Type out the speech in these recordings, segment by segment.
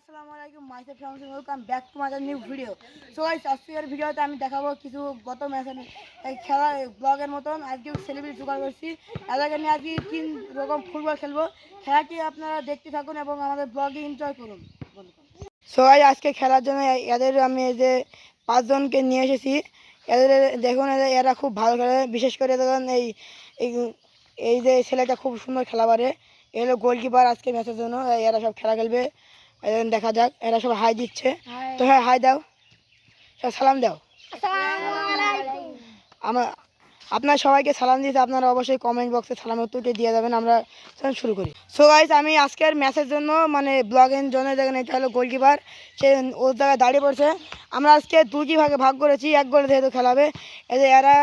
আসসালামু micellar family welcome back to my new video so guys আজকের ভিডিওতে আমি দেখাবো কিছু গত ম্যাচের খেলা ব্লগের মতন। আজকে সেলিব্রিটি জোগাড় করছি। এলাকা নিয়ে আজকে তিন রকম ফুটবল খেলব। খেলাটি আপনারা দেখতে থাকুন এবং আমাদের ব্লগে এনজয় করুন। সো গাইস আজকে খেলার জন্য এদের আমি যে পাঁচজনকে নিয়ে এসেছি। এদের, দেখুন, এরা খুব ভালো খেলে। বিশেষ করে দেখুন এই, এই- যে ছেলেটা খুব সুন্দর খেলা পারে। এ হলো গোলকিপার আজকে ম্যাচের জন্য। এরা সব খেলা খেলবে। দেখা যাক এরা সব হাই দিচ্ছে। তো হ্যাঁ হাই দাও। সব সালাম দাও। আমার আপনার সবাইকে সালাম দিতে আপনারা অবশ্যই কমেন্ট বক্সে সালামের উত্তরটি দিয়ে যাবেন আমরা শুরু করি। সো গাইজ আমি আজকের ম্যাচের জন্য মানে ব্লগের জন্য দেখেন এটা হলো গোলকিপার সে ওর জায়গায় দাঁড়িয়ে পড়ছে। আমরা আজকে দুটি ভাগে ভাগ করেছি এক গোলে যেহেতু খেলাবে এরা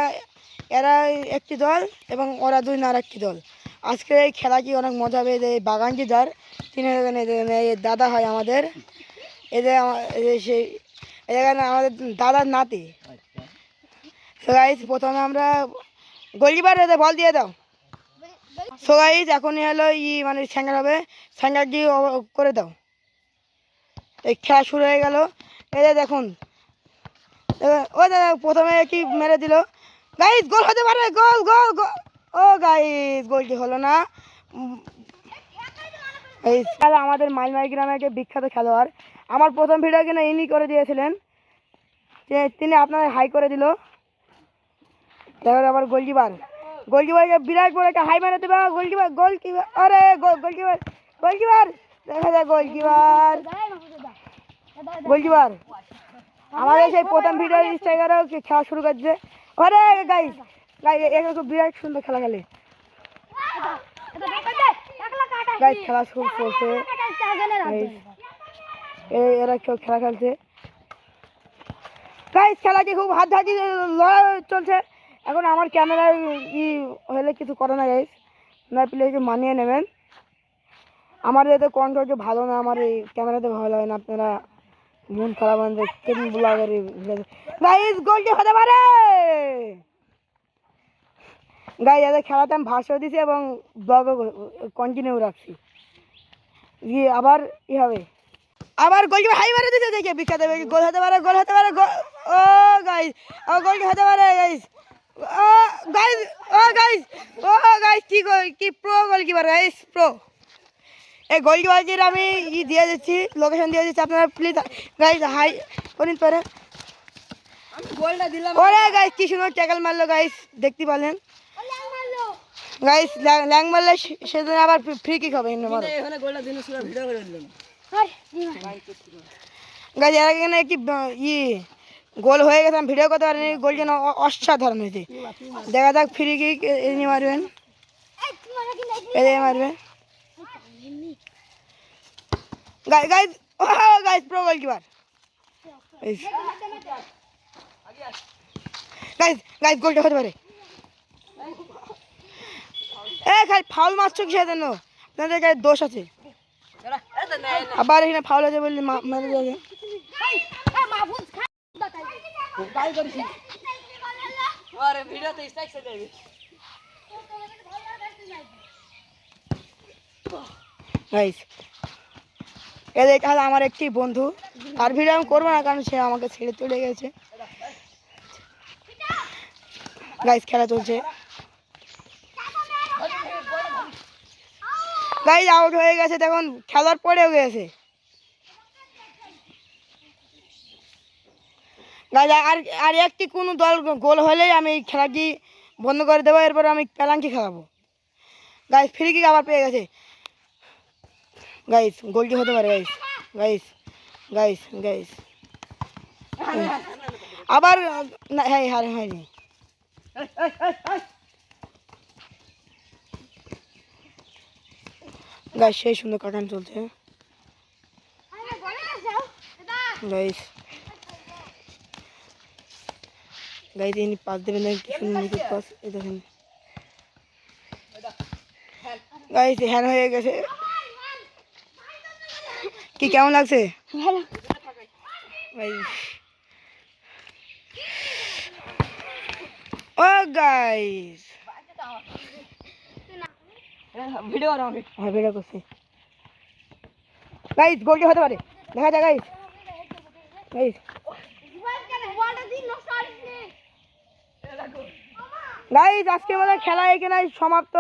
এরা একটি দল এবং ওরা দুই না আর একটি দল। আজকে এই খেলাটি অনেক মজা হবে? এই যে বাগানটি যার, তিনি দাদা হয় আমাদের। এদের এদের সেই এখানে আমাদের দাদার নাতি। সো প্রথমে আমরা এদের বল দিয়ে দাও। সো এখনই হলো ই মানে স্যাঙ্গার হবে। স্যাঙ্গারটি করে দাও। এই খেলা শুরু হয়ে গেল। যে দেখুন। ও দাদা, প্রথমে কি মেরে দিল? গাইস গোল হতে পারে। গোল গোল গোল। ও গাইস গোলটি হলো না। এই আমাদের মাইলমাই গ্রামে একটা বিখ্যাত খেলোয়াড়। আমার প্রথম ভিডিও কিনা ইনি করে দিয়েছিলেন? তিনি আপনাদের হাই করে দিল। তারপরে আবার গোলকিপার। গোলকিপারকে বিরাট বড় একটা হাই মেরে দেবে। গোলকিপার গোলকিপার, আরে গোলকিপার গোলকিপার। দেখা যায় গোলকিপার। গোলকিপার, আমাদের সেই প্রথম ভিডিও স্ট্রাইকারও খেলা শুরু করছে। আরে গাইস খুব বিরাট সুন্দর খেলা খেলে। গাইস, খেলা শুরু চলছে। এরা কেউ খেলা খেলছে। গাইস খেলাটি খুব হাত হাতি লড়াই চলছে। এখন আমার ক্যামেরায় ই হলে কিছু করে না, গাইস। না প্লিজ মানিয়ে নেবেন। আমার এতে কন্ট্রোল ভালো না, আমার এই ক্যামেরাতে ভালো লাগে না, আপনারা মন খারাপ কেন ব্লগের গোলটি হতে পারে! গাই এদের খেলাতে আমি ভাষ্য দিছি এবং ব্লগও কন্টিনিউ রাখছি। গিয়ে আবার ই হবে। আবার গোলকি হাই মারে দিতে দেখে বিখ্যাত হবে গোল হতে পারে গোল হতে পারে ও গাইস আবার গোল হতে পারে গাইস ও গাইস ও গাইস ও গাইস কি গোল কি প্রো গোলকিপার গাইস প্রো এই গোলকিপারটির আমি ই দিয়ে দিচ্ছি লোকেশন দিয়ে দিচ্ছি আপনারা প্লিজ গাইস হাই করে নিতে পারেন গোলটা দিলাম। ওরে গাইস কি সুন্দর ট্যাকল মারলো গাইস দেখতে পারলেন। গাইস ল্যাং মারলে সেদিন আবার ফ্রি কিক হবে ইন্দ্র মারো। এখানে গোলটা দিন সুরা ভিডিও করে দিলাম। গাছ এর আগে একটি ই গোল হয়ে গেছে আমি ভিডিও করতে পারিনি গোল যেন অসাধারণ হয়েছে। দেখা যাক ফ্রি কিক এনে মারবেন। এদিকে মারবেন guys guys pro goalkeeper guys guys গোলটা হতে পারে। এ খালি ফাউল মারছো কি সেজন্য আপনাদের গায়ে দোষ আছে। আবার এখানে ফাউল আছে বললে মেরে যাবে। এদের আমার একটি বন্ধু। আর ভিডিও আমি করব না কারণ সে আমাকে ছেড়ে চলে গেছে। গাইস খেলা চলছে। গাইস আউট হয়ে গেছে দেখুন খেলার পরেও গেছে। গাইস আর আর একটি কোনো দল গোল হলেই আমি খেলাটি বন্ধ করে দেবো এরপর আমি পেলাঙ্কি খেলাবো। গাইস ফ্রি কিক আবার পেয়ে গেছে। গাইস গোলটি হতে পারে গাইস গাইস গাইস গাইস আবার না হ্যাঁ হ্যাঁ হয়নি। গাইস সেই সুন্দর কাটান চলছে। গাইস গাইস ইনি পাস দেবেন কি সুন্দর নিখুঁত পাস এই দেখেন। গাইস হ্যান হয়ে গেছে। কি কেমন লাগছে? ও গাইস ভিডিও আর আমাকে হ্যাঁ বেড়া করছি। গাইস গোলটি হতে পারে? দেখা যাক গাইস গাইস গাইস আজকের মতো খেলা এখানে সমাপ্ত।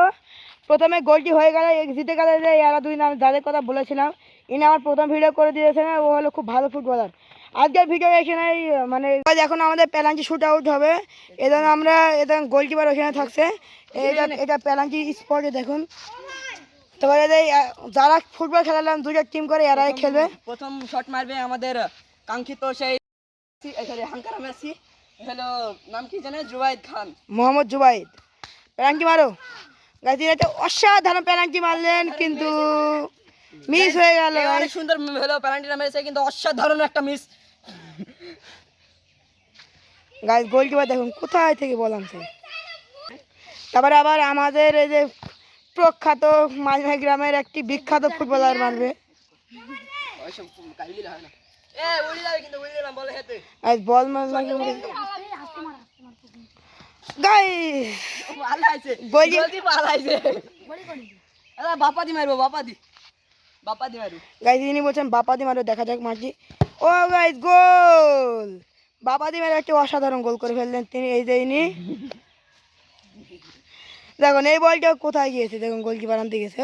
প্রথমে গোলটি হয়ে গেল জিতে গেল যে, এরা দুই নাম, যাদের কথা বলেছিলাম, ইনি আমার প্রথম ভিডিও করে দিয়েছেন, ও হলো খুব ভালো ফুটবলার আজকের ভিডিও এখানে মানে এখন আমাদের প্যালাঞ্চি শুট আউট হবে। এদের আমরা এদের গোলকিপার ওখানে থাকছে। এটা এটা প্যালাঞ্চি স্পটে দেখুন। তারপরে এদের, যারা ফুটবল খেলালাম দুটো টিম করে এরাই খেলবে। প্রথম শট মারবে আমাদের কাঙ্ক্ষিত সেই সরি হাঙ্কারা মেসি হলো নাম কি জানে? জুবাইদ খান। মোহাম্মদ জুবাইদ। মারো। গাছ অসাধারণ প্যালাঞ্চি মারলেন কিন্তু মিস হয়ে গেল। অনেক সুন্দর হলো প্যানাল্টিটা মেরেছে কিন্তু অসাধারণ একটা মিস গাছ গোলকিপার দেখুন কোথায় থেকে বললাম সে তারপরে আবার আমাদের এই যে প্রখ্যাত মাঝমাই গ্রামের একটি বিখ্যাত ফুটবলার মারবে। ওইসব গালি দিলে হয় না এ উড়ি যাবে কিন্তু উড়ি দিলাম বলে হেতে আজ বল মারলাম গাই পালাইছে গোলি- জলদি পালাইছে আরে বাপা দি মারবো বাপা দি বাপা গাইজ ইনি বলছেন বাপাদি মারো দেখা যাক মারছি। ও গাইজ গোল বাপাদি মারো একটি অসাধারণ গোল করে ফেললেন তিনি এই যে ইনি। দেখুন এই বলটা কোথায় গিয়েছে? দেখুন গোলকিপার আনতে গেছে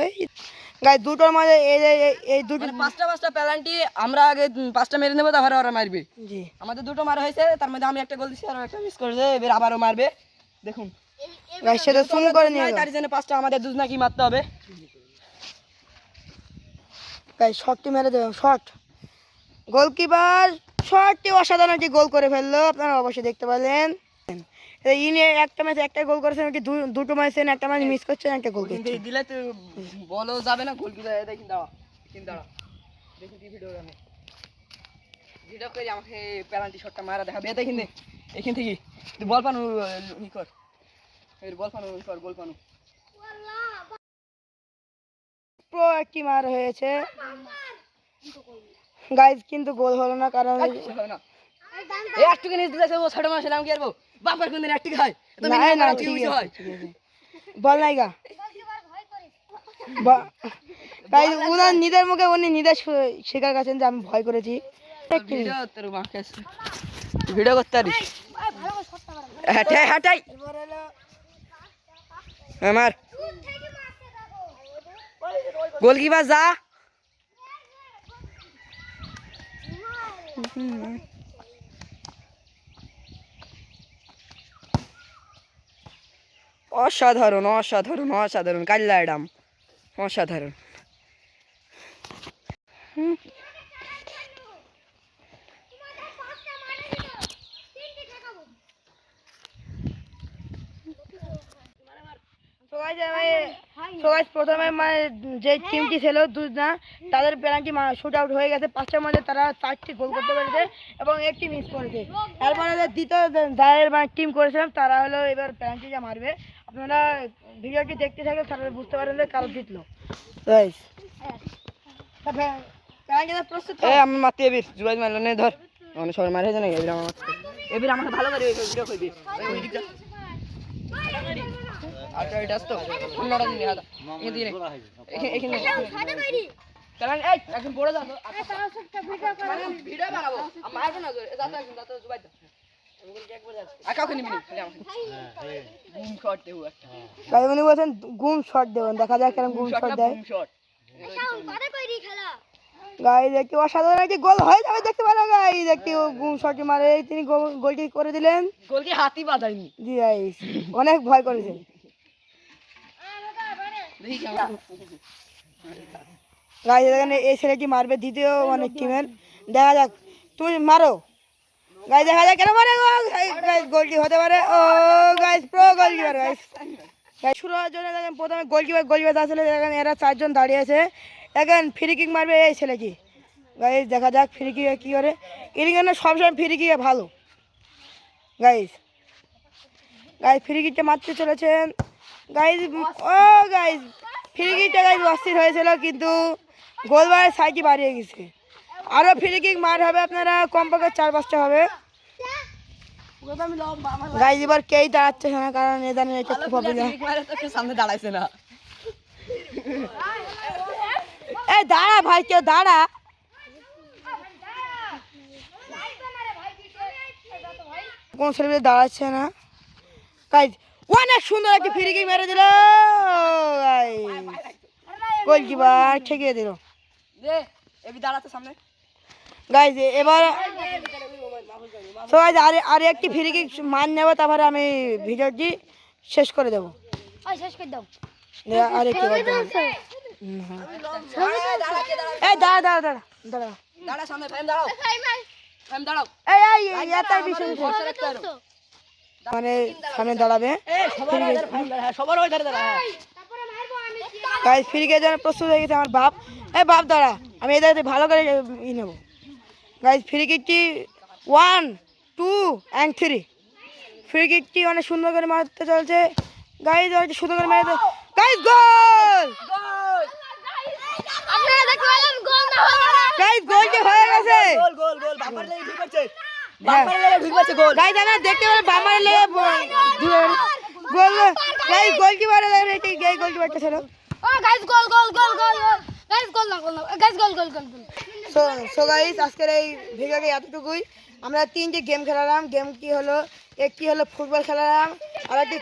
গাইজ দুটোর মাঝে এই যে এই- দুটো মানে পাঁচটা পাঁচটা প্যালান্টি আমরা আগে পাঁচটা মেরে নেব তারপরে ওরা মারবে। জি। আমাদের দুটো মারা হয়েছে তার মধ্যে আমি একটা গোল দিচ্ছি আর একটা মিস করেছে এবার আবারও মারবে। দেখুন। গাইজ সেটা সুম করে নিয়ে তার জন্য পাঁচটা আমাদের দুজনাকি মারতে হবে। গাইজ শটটি মেরে দেবেন শট গোলকিপার শটটি অসাধারণ একটি গোল করে ফেলল, আপনারা অবশ্যই দেখতে পেলেন ইনি একটা ম্যাচে একটা গোল করেছেন দু- দুটো ম্যাচে একটা ম্যাচ মিস করছেন, একটা গোল করছেন। দিলে তো বলও যাবে না গোল কিন্তু দেখি দাঁড়া কিন্তু দাঁড়া দেখি কি ভিডিও আমি ভিডিও করে আমাকে প্যালান্টি শটটা মারা দেখাবে। দেখি এখান থেকে বল পানু, ই কর। বল পানু, ই কর গোল পানু। প্রো একটি মার হয়েছে। গাইজ কিন্তু গোল হলো না কারণ হবে না। ও ছোট নাম কি বাপের ঠিক হয়। বল নাই গা। উনার নিজের মুখে উনি স্বী- স্বীকার করছেন যে আমি ভয় করেছি। ভিডিও করতে পারিস? হ্যাঁ আমার গোলকিপার যা। অসাধারণ অসাধারণ অসাধারণ কাল্লা অসাধারণ। So guys, আমি- so প্রথমে মানে যে টিমটি ছিল দুজনা তাদের পেনাল্টি শুট আউট হয়ে গেছে পাঁচটার মধ্যে তারা চারটি গোল করতে পেরেছে এবং একটি মিস করেছে এরপরে যে দ্বিতীয় যাদের মানে টিম করেছিলাম তারা হলো এবার পেনাল্টি যা মারবে আপনারা ভিডিওটি দেখতে থাকলে তারা বুঝতে পারেন যে কারও জিতলো আমি মারতে এবির জুবাই মারলো নে ধর মানে সবাই মারে জানে এবির আমার মারতে এবির আমাকে ভালো করে ভিডিও করবি তো এটা তো অন্যটা দিন দিনে এখানে এই পড়ে যাও ভিডিও বানাবো। মারবো না একদম জুবাই গুম শট দেবেন দেখা যাক কেন গুম শট দেয়। গাইজ একটি অসাধারণ একটি গোল হয়ে যাবে দেখতে পারো গাইজ। একটি গুম শটটি মারে। তিনি গোল- গোলটি করে দিলেন। গোলকে হাতি বাঁধায়নি। জি গাইজ। অনেক ভয় করেছেন গাইজ, এখানে এই ছেলেটি মারবে? দ্বিতীয় মানে টিমের দেখা যাক। তুমি মারো। গাইজ, দেখা যাক কেন মারে গোলটি হতে পারে। ও, guys pro goalkeeper guys. Guys, শুরু হওয়ার জন্য দেখেন প্রথমে গোলকিপার গোলকিপার আসলে দেখেন এরা চারজন দাঁড়িয়ে আছে। দেখেন ফ্রি কিক মারবে এই ছেলেটি গাইজ, দেখা যাক ফ্রি কিকে কী করে। এখানে সবসময় ফ্রি কিকে ভালো। গাইজ গাইজ ফ্রি কিকটা মারতে চলেছেন। গাইজ ও গাইজ ফ্রি গাইজ অস্থির হয়েছিল কিন্তু গোলবারের সাইকি বাড়িয়ে গেছে। আরও ফ্রি মার হবে আপনারা কমপক্ষে চার পাঁচটা হবে। গাইজ এবার কেই দাঁড়াচ্ছে না কারণ এ জানেন এটা খুব সামনে দাঁড়াইছে না। এ দাঁড়া ভাই কেউ দাঁড়া। কোন ছেলে দাঁড়াচ্ছে না। গাইজ অনেক সুন্দর একটি ফ্রি মেরে দিল গোলকিপার ঠেকিয়ে দিল গাইজ এবার তো গাইজ আর আর একটি ফ্রি কিক মান নেব তারপরে আমি ভিডিওটি শেষ করে দেবো আর একটি বল দাও। হুম, হ্যাঁ। এই দাঁড়া দাঁড়া দাঁড়া দাঁড়া দাঁড়া সামনে দাঁড়াও দাঁড়াও এই এই এই এটাই বিষয় মানে সামনে দাঁড়াবে। সবার ওই ধারে দাঁড়া গাইজ ফ্রি কিকের জন্য প্রস্তুত হয়ে গেছে আমার বাপ। এই বাপ দাঁড়া আমি এদের ভালো করে ই নেব। Guys free কিকটি one two and three free কিকটি অনেক সুন্দর করে মারতে চলছে। গাইজ অনেক সুন্দর করে মারতে গাইজ গোল গাইজ গোলটি হয়ে গেছে? গোল গোল গোল বাপার লেগে ঢুক গোল। গাইজ আমরা গোল গাইজ ছিল সো সো গাইস আজকের এই এতটুকুই। আমরা তিনটি গেম খেলালাম। গেম কি হলো? একটি হলো? ফুটবল খেলালাম আর একটি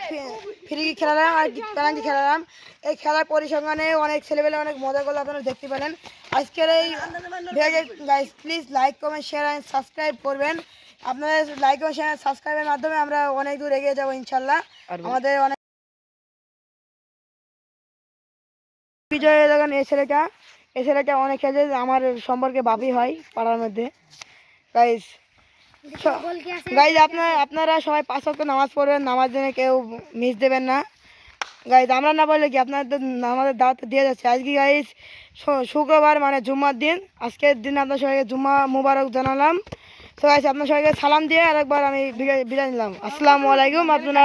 ফ্রি কিক খেলালাম আর একটি পেনাল্টি খেলালাম। এই খেলার পরিসংখ্যানে অনেক ছেলেবেলে অনেক মজা করল আপনারা দেখতে পেলেন। আজকের এই guys please like comment share and subscribe করবেন। আপনাদের লাইক ও শেয়ার সাবস্ক্রাইবের মাধ্যমে আমরা অনেক দূর এগিয়ে যাব ইনশাল্লাহ। আমাদের অনেক বিজয় দেখেন এই ছেলেটা এই ছেলেটা অনেক খেলছে আমার সম্পর্কে বাপি হয় পাড়ার মধ্যে। গাইস গাইজ আপনার আপনারা সবাই পাঁচ ওয়াক্ত নামাজ পড়বেন নামাজ জন্য কেউ মিস দেবেন না। গাইজ আমরা না বললে কি আপনাদের আমাদের দাওয়াত দিয়ে যাচ্ছে। আজকে গাইজ শুক্রবার মানে জুম্মার দিন। আজকের দিন আপনার সবাইকে জুম্মা মুবারক জানালাম। তো আছে আপনার সবাইকে সালাম দিয়ে আরেকবার আমি বিদায় নিলাম। আসসালামু আলাইকুম আপনারা